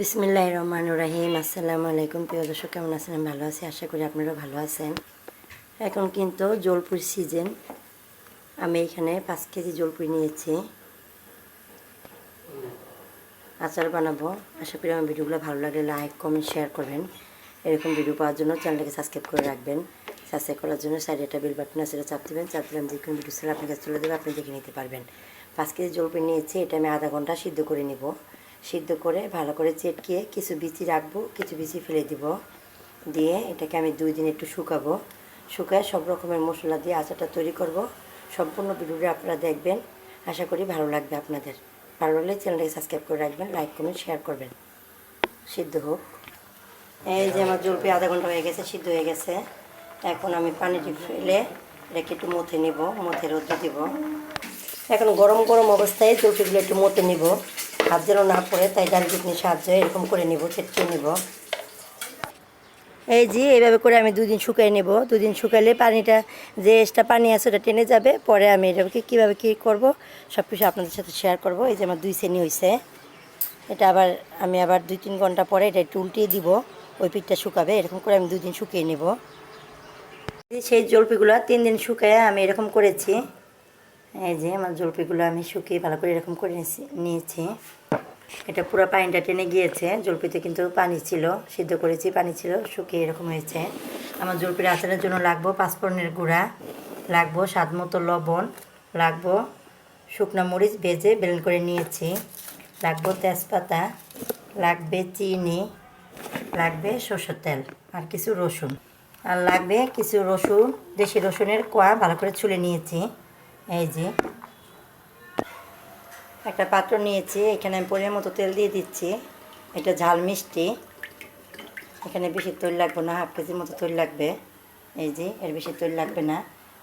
বিসমিল্লাহ রহমান রাহিম। আসসালামু আলাইকুম, প্রিয় দর্শক, কেমন আছেন? আমি ভালো আছি, আশা করি আপনারা ভালো আছেন। এখন কিন্তু জলপুর সিজন। আমি এখানে পাঁচ কেজি জলপুর নিয়েছি। আচার বানাবো। আশা করি আমার ভিডিওগুলো ভালো লাগলে লাইক, কমেন্ট, শেয়ার করবেন। এরকম ভিডিও পাওয়ার জন্য চ্যানেলটাকে সাবস্ক্রাইব করে রাখবেন। সাবস্ক্রাইব করার জন্য সাইডে একটা বেল বাটন আছে সেটা চাপ দেবেন। চাপ দিলাম যে কোনো ভিডিও ছেলে আপনার কাছে চলে দেবে আপনি দেখে নিতে পারবেন। পাঁচ কেজি জলপাই নিয়েছি, এটা আমি আধা ঘণ্টা সিদ্ধ করে নিব। সিদ্ধ করে ভালো করে চেটকিয়ে কিছু বিচি রাখব, কিছু বিচি ফেলে দিব। দিয়ে এটাকে আমি দুই দিন একটু শুকাবো। শুকায় সব রকমের মশলা দিয়ে আচারটা তৈরি করব। সম্পূর্ণ ভিডিওটা আপনারা দেখবেন। আশা করি ভালো লাগবে আপনাদের। ভালো লাগলে চ্যানেলটাকে সাবস্ক্রাইব করে রাখবেন, লাইক, কমেন্ট, শেয়ার করবেন। সিদ্ধ হোক। এই যে আমার জলপি আধা ঘণ্টা হয়ে গেছে, সিদ্ধ হয়ে গেছে। এখন আমি পানিটি ফেলে এটাকে একটু মথে নিব, মথে রোদ্র দিব। এখন গরম গরম অবস্থায় জলপিগুলো একটু মতে নিব। হাত যেন না পড়ে, তাই ডাল চিকনির সাহায্যে এরকম করে নিব ছেটকে নিব। এই যে এইভাবে করে আমি দুদিন শুকাই নেব। দুদিন শুকাইলে পানিটা, যে এক্সট্রা পানি আছে ওটা টেনে যাবে। পরে আমি এটাকে কীভাবে কী করব সব কিছু আপনাদের সাথে শেয়ার করব। এই যে আমার দুই শ্রেণি হয়েছে এটা আবার আমি আবার দুই তিন ঘণ্টা পরে এটা একটু উল্টিয়ে দিব। ওই পিঠটা শুকাবে, এরকম করে আমি দুই দিন শুকিয়ে নেব। সেই জলপিগুলো তিন দিন শুকায় আমি এরকম করেছি। এই যে আমার জলপিগুলো আমি শুকিয়ে ভালো করে এরকম করে নিয়েছি- এটা পুরো পানিটা টেনে গিয়েছে জলপিতে কিন্তু পানি ছিল, সিদ্ধ করেছি, পানি ছিল, শুকিয়ে এরকম হয়েছে। আমার জলপির আচারের জন্য লাগবো পাঁচফোড়নের গুঁড়া, লাগবো স্বাদ মতো লবণ, লাগবো শুকনো মরিচ ভেজে বেলেন করে নিয়েছি, লাগবো তেজপাতা, লাগবে চিনি, লাগবে সরষের তেল, আর কিছু রসুন। আর লাগবে কিছু রসুন, দেশি রসুনের কোয়া ভালো করে ছুলে নিয়েছি। এই যে। একটা পাত্র নিয়েছি, এখানে আমি পরিমাণ মতো তেল দিয়ে দিচ্ছি। এটা ঝাল মিষ্টি। এখানে বেশি তৈল লাগবে না, হাফ কেজির মতো তৈল লাগবে। এই যে, এর বেশি তৈল লাগবে না।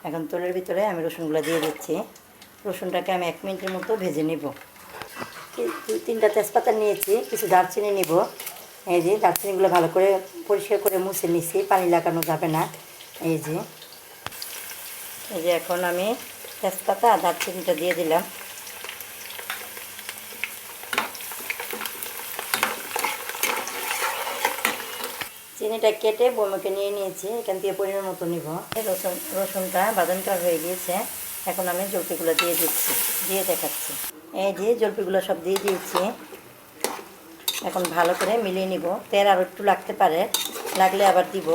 এখন তেলের ভিতরে আমি রসুনগুলো দিয়ে দিচ্ছি। রসুনটাকে আমি এক মিনিটের মতো ভেজে নিব। তিনটা তেজপাতা নিয়েছি, কিছু দারচিনি নিব। এই যে, দারচিনিগুলো ভালো করে পরিষ্কার করে মুছে নিছি, পানি লাগানো যাবে না। এই যে। এই যে, এখন আমি তেজপাতা আর দারচিনিটা দিয়ে দিলাম। চিনিটা কেটে বোমাকে নিয়ে নিয়েছি, এখান থেকে পরিমাণ মতো নিব। রসুন, রসুনটা বাদামটা হয়ে গিয়েছে, এখন আমি জলপিগুলো দিয়ে দিচ্ছি, দিয়ে দেখাচ্ছি। এই যে জলপিগুলো সব দিয়ে দিয়েছি, এখন ভালো করে মিলিয়ে নিব। তেল আর একটু লাগতে পারে, লাগলে আবার দিব।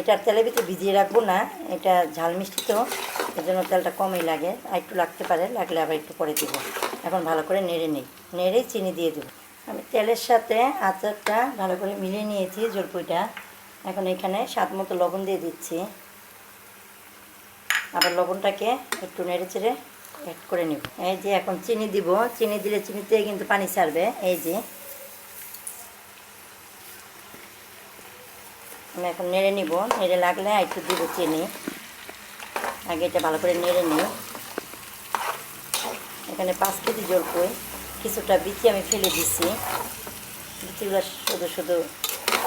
এটা তেলের ভিতরে ভিজিয়ে রাখব না, এটা ঝাল মিষ্টি তো। এর জন্য তেলটা কমই লাগে, আর একটু লাগতে পারে, লাগলে আবার একটু পরে দিব। এখন ভালো করে নেড়ে নিই। নেড়েই চিনি দিয়ে দেবো। আমি তেলের সাথে আচারটা ভালো করে মিলিয়ে নিয়েছি জলপুইটা এখন এখানে স্বাদ মতো লবণ দিয়ে দিচ্ছি। আবার লবণটাকে একটু নেড়ে চেড়ে অ্যাড করে নেব। এই যে এখন চিনি দিব। চিনি দিলে চিনিতে কিন্তু পানি ছাড়বে। এই যে। আমি এখন নেড়ে নিব। নেড়ে লাগলে একটু দিব চিনি। আগে এটা ভালো করে নেড়ে নিই এখানে পাঁচ কেজি জলপই কিছুটা বিচি আমি ফেলে দিচ্ছি বিচিগুলো শুধু শুধু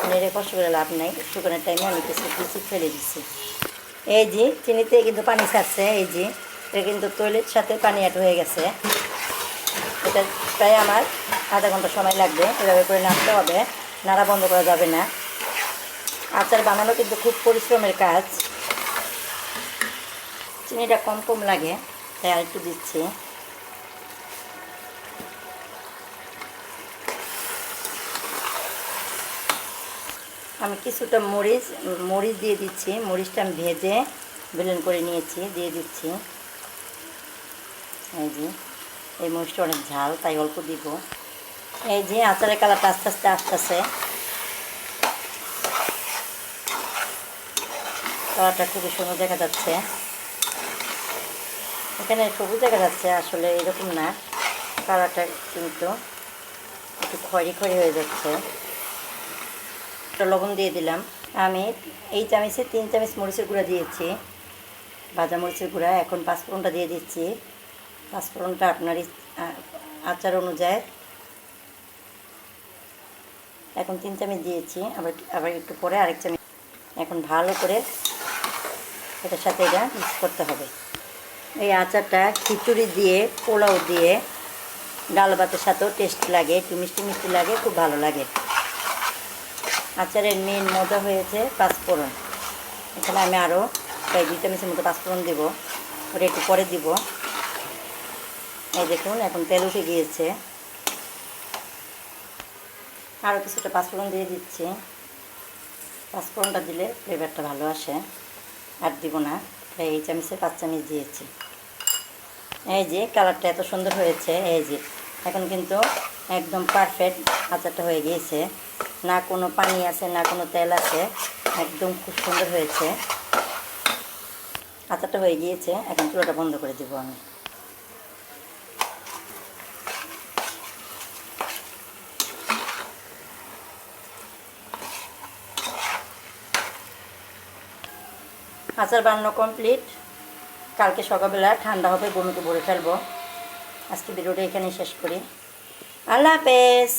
নেড়ে কষ্ট করে লাভ নাই, শুকানোর টাইমে আমি কিছু বিচি ফেলে দিচ্ছি এই যে, চিনিতে কিন্তু পানি ছাড়ছে, এই যে, এটা কিন্তু তৈলের সাথে পানি অ্যাড হয়ে গেছে। এটা প্রায় আমার আধা ঘণ্টা সময় লাগবে, এভাবে করে নাড়তে হবে, নাড়া বন্ধ করা যাবে না। আচার বানানো কিন্তু খুব পরিশ্রমের কাজ। চিনিটা কম কম লাগে, তাই আর একটু দিচ্ছি। আমি কিছুটা মরিচ মরিচ দিয়ে দিচ্ছি, মরিচটা আমি ভেজে বেলেন করে নিয়েছি, দিয়ে দিচ্ছি। এই যে, এই মরিচটা অনেক ঝাল, তাই অল্প দিব। এই যে, আচারের কালারটা আস্তে আস্তে আসতেছে। কালারটা খুবই সুন্দর দেখা যাচ্ছে। এখানে সবুজ দেখা যাচ্ছে, আসলে এরকম না। কালারটা কিন্তু একটু খয়রি খয়রি হয়ে যাচ্ছে। একটা লবণ দিয়ে দিলাম। আমি এই চামচে তিন চামচ মরিচের গুঁড়া দিয়েছি। ভাজা মরিচের গুঁড়া, এখন পাঁচফোড়নটা দিয়ে দিচ্ছি। পাঁচফোড়নটা আপনার আচার অনুযায়ী। এখন তিন চামচ দিয়েছি, আবার আবার একটু পরে আরেক চামচ। এখন ভালো করে এটার সাথে এটা মিক্স করতে হবে। এই আচারটা খিচুড়ি দিয়ে, পোলাও দিয়ে, ডাল ভাতের সাথেও টেস্ট লাগে, একটু মিষ্টি মিষ্টি লাগে, খুব ভালো লাগে। আচারের মেন মজা হয়েছে পাঁচফোড়ন। এখানে আমি আরও প্রায় দুই চামচের মতো পাঁচফোড়ন দেবো, ওটা একটু পরে দিব। এই দেখুন, এখন তেল উঠে গিয়েছে। আরও কিছুটা পাঁচফোড়ন দিয়ে দিচ্ছি। পাঁচফোড়নটা দিলে ফ্লেভারটা ভালো আসে, আর দিব না। এই চামিচে পাঁচ চামিচ দিয়েছি। এই যে কালারটা এত সুন্দর হয়েছে, এই যে। এখন কিন্তু একদম পারফেক্ট আচারটা হয়ে গিয়েছে। না কোনো পানি আছে, না কোনো তেল আছে, একদম খুব সুন্দর হয়েছে। আচারটা হয়ে গিয়েছে, এখন চুলোটা বন্ধ করে দেবো আমি। আচার বানানো কমপ্লিট কালকে সকালবেলা ঠান্ডা হবে বমিকে ভরে ফেলব। আজকে ভিডিওটা এখানেই শেষ করি। আল্লাহ হাফেজ।